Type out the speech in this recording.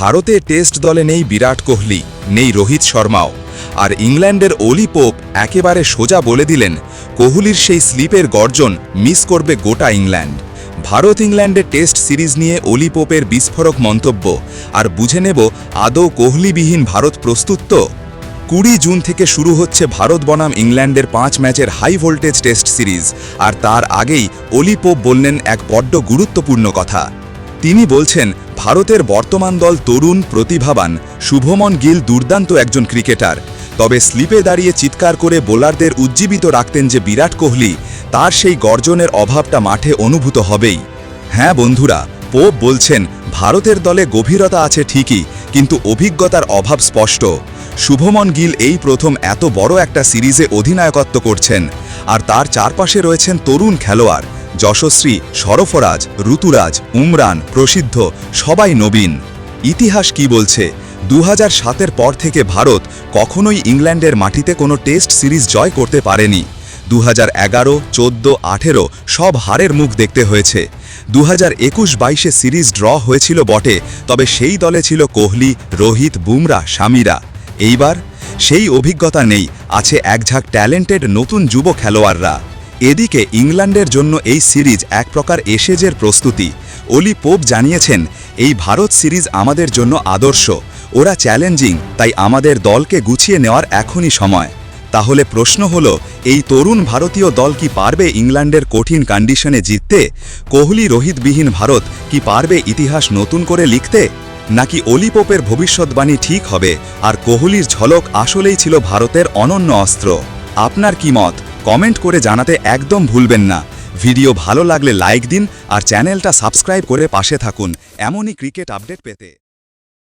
ভারতে টেস্ট দলে নেই বিরাট কোহলি, নেই রোহিত শর্মাও। আর ইংল্যান্ডের ওলি পোপ একেবারে সোজা বলে দিলেন, কোহলির সেই স্লিপের গর্জন মিস করবে গোটা ইংল্যান্ড। ভারত ইংল্যান্ডের টেস্ট সিরিজ নিয়ে ওলি পোপের বিস্ফোরক মন্তব্য, আর বুঝে নেব আদৌ কোহলিবিহীন ভারত প্রস্তুত তো? কুড়ি জুন থেকে শুরু হচ্ছে ভারত বনাম ইংল্যান্ডের পাঁচ ম্যাচের হাই ভোল্টেজ টেস্ট সিরিজ, আর তার আগেই অলি পোপ বললেন এক বড্ড গুরুত্বপূর্ণ কথা। তিনি বলছেন, ভারতের বর্তমান দল তরুণ, প্রতিভাবান। শুভমন গিল দুর্দান্ত একজন ক্রিকেটার। তবে স্লিপে দাঁড়িয়ে চিৎকার করে বোলারদের উজ্জীবিত রাখতেন যে বিরাট কোহলি, তার সেই গর্জনের অভাবটা মাঠে অনুভূত হবেই। হ্যাঁ বন্ধুরা, পোপ বলছেন, ভারতের দলে গভীরতা আছে ঠিকই, কিন্তু অভিজ্ঞতার অভাব স্পষ্ট। শুভমন গিল এই প্রথম এত বড় একটা সিরিজে অধিনায়কত্ব করছেন, আর তার চারপাশে রয়েছেন তরুণ খেলোয়াড়। যশস্বী সরফরাজ, ঋতুরাজ, উমরান, প্রসিদ্ধ, সবাই নবীন। ইতিহাস কি বলছে? দু সাতের পর থেকে ভারত কখনোই ইংল্যান্ডের মাটিতে কোনো টেস্ট সিরিজ জয় করতে পারেনি। দু হাজার এগারো, চোদ্দ, আঠেরো সব হারের মুখ দেখতে হয়েছে। দু হাজার একুশ বাইশে সিরিজ ড্র হয়েছিল বটে, তবে সেই দলে ছিল কোহলি, রোহিত, বুমরা স্বামীরা এইবার সেই অভিজ্ঞতা নেই, আছে একঝাঁক ট্যালেন্টেড নতুন যুব খেলোয়াড়রা। এদিকে ইংল্যান্ডের জন্য এই সিরিজ এক প্রকার এসেজের প্রস্তুতি। অলি পোপ জানিয়েছেন, এই ভারত সিরিজ আমাদের জন্য আদর্শ। ওরা চ্যালেঞ্জিং, তাই আমাদের দলকে গুছিয়ে নেওয়ার এখনই সময়। তাহলে প্রশ্ন হল, এই তরুণ ভারতীয় দল কি পারবে ইংল্যান্ডের কঠিন কন্ডিশনে জিততে? কোহলি রোহিতবিহীন ভারত কি পারবে ইতিহাস নতুন করে লিখতে? নাকি অলি পোপের ভবিষ্যৎবাণী ঠিক হবে, আর কোহলির ঝলক আসলেই ছিল ভারতের অনন্য অস্ত্র? আপনার কি মত? কমেন্ট করে জানাতে একদম ভুলবেন না। ভিডিও ভালো লাগলে লাইক দিন আর চ্যানেলটা সাবস্ক্রাইব করে পাশে থাকুন। এমনই ক্রিকেট আপডেট পেতে।